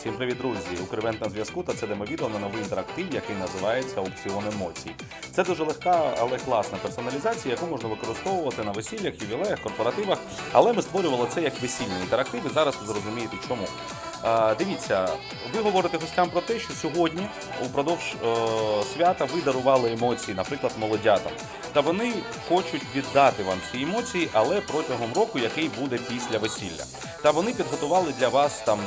Всім привіт, друзі! Укрвент на зв'язку та це демовідео на новий інтерактив, який називається Аукціон емоцій. Це дуже легка, але класна персоналізація, яку можна використовувати на весіллях, ювілеях, корпоративах. Але ми створювали це як весільний інтерактив, і зараз ви зрозумієте, чому. Дивіться, ви говорите гостям про те, що сьогодні, упродовж е, свята, ви дарували емоції, наприклад, молодятам. Та вони хочуть віддати вам ці емоції, але протягом року, який буде після весілля. Та вони підготували для вас там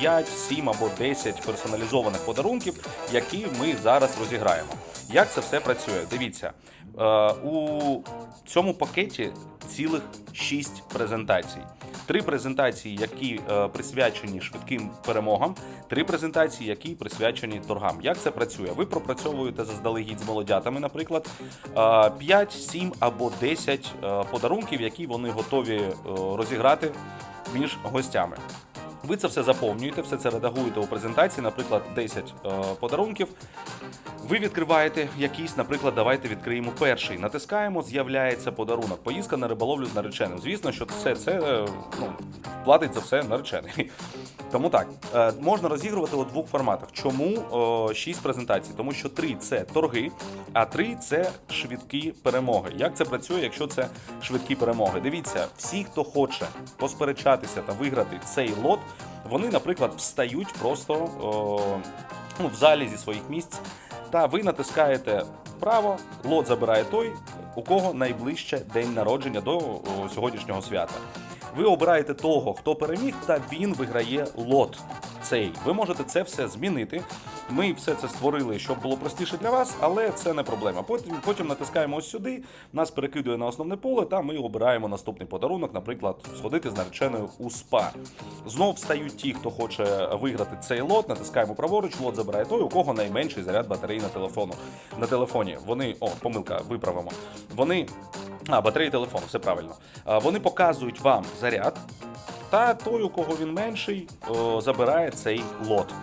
5, 7 або 10 персоналізованих подарунків, які ми зараз розіграємо. Як це все працює? Дивіться, е, у цьому пакеті цілих 6 презентацій. Три презентації, які е, присвячені швидким перемогам, три презентації, які присвячені торгам. Як це працює? Ви пропрацьовуєте заздалегідь з молодятами, наприклад, е, 5, 7 або 10 е, подарунків, які вони готові е, розіграти між гостями. Ви це все заповнюєте, все це редагуєте у презентації, наприклад, 10 е, подарунків. Ви відкриваєте якийсь, наприклад, давайте відкриємо перший. Натискаємо, з'являється подарунок. Поїздка на риболовлю з нареченим. Звісно, що все це е, ну, платить за все наречений. Тому так, е, можна розігрувати у двох форматах. Чому о, 6 презентацій? Тому що 3 це торги, а 3 це швидкі перемоги. Як це працює, якщо це швидкі перемоги? Дивіться, всі, хто хоче посперечатися та виграти цей лот, вони, наприклад, встають просто о, ну, в залі зі своїх місць. Та ви натискаєте право, лот забирає той, у кого найближче день народження до о, сьогоднішнього свята. Ви обираєте того, хто переміг, та він виграє лот. Цей ви можете це все змінити. Ми все це створили, щоб було простіше для вас, але це не проблема. Потім потім натискаємо ось сюди, нас перекидує на основне поле, та ми обираємо наступний подарунок, наприклад, сходити з нареченою у спа. Знов встають ті, хто хоче виграти цей лот. Натискаємо праворуч, лот забирає той, у кого найменший заряд батареї на телефону. На телефоні вони, о, помилка, виправимо. Вони. А, батареї телефону, все правильно. Вони показують вам заряд, та той, у кого він менший, забирає цей лот.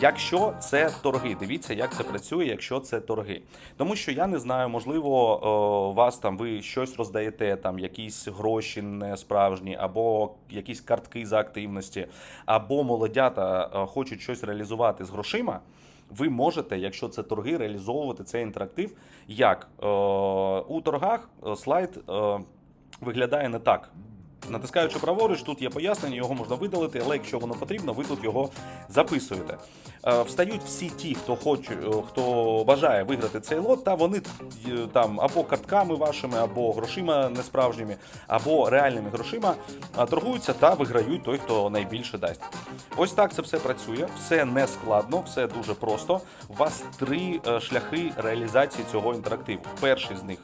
Якщо це торги, дивіться, як це працює, якщо це торги. Тому що я не знаю, можливо, вас там ви щось роздаєте, там якісь гроші не справжні, або якісь картки за активності, або молодята хочуть щось реалізувати з грошима. Ви можете, якщо це торги, реалізовувати цей інтерактив. Як е, у торгах е, слайд е, виглядає не так. Натискаючи праворуч, тут є пояснення, його можна видалити, але якщо воно потрібно, ви тут його записуєте. Е, Встають всі ті, хто хоче, е, хто бажає виграти цей лот, та вони е, там або картками вашими, або грошима несправжніми, або реальними грошима торгуються та виграють той, хто найбільше дасть. Ось так це все працює, все не складно, все дуже просто. У вас три е, шляхи реалізації цього інтерактиву. Перший з них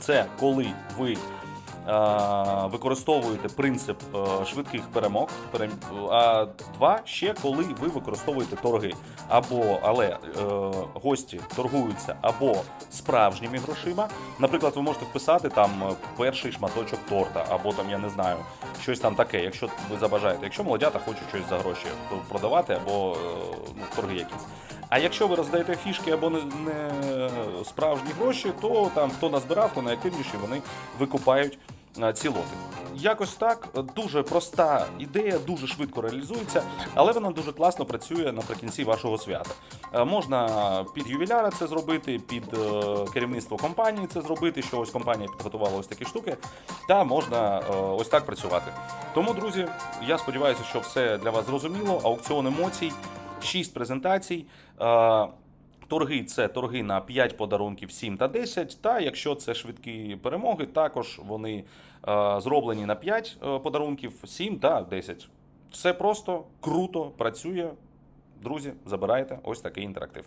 це коли ви е, використовуєте принцип е, швидких перемог. перем- А два ще коли ви використовуєте торги. Або але е, гості торгуються або справжніми грошима. Наприклад, ви можете вписати там е, перший шматочок торта, або там я не знаю, щось там таке, якщо ви забажаєте. Якщо молодята хочуть щось за гроші продавати, або е, ну, торги якісь. А якщо ви роздаєте фішки або не, не справжні гроші, то там хто назбирав, хто найактивніший, вони викупають е, ці лоти. Якось так дуже проста ідея, дуже швидко реалізується, але вона дуже класно працює наприкінці вашого свята. Е, Можна під ювіляра це зробити, під е, керівництво компанії це зробити, що ось компанія підготувала ось такі штуки, та можна е, ось так працювати. Тому, друзі, я сподіваюся, що все для вас зрозуміло. Аукціон емоцій, 6 презентацій. Торги це торги на 5 подарунків, 7 та 10. Та якщо це швидкі перемоги, також вони е, зроблені на 5 е, подарунків, 7 та 10. Все просто круто працює. Друзі, забирайте ось такий інтерактив.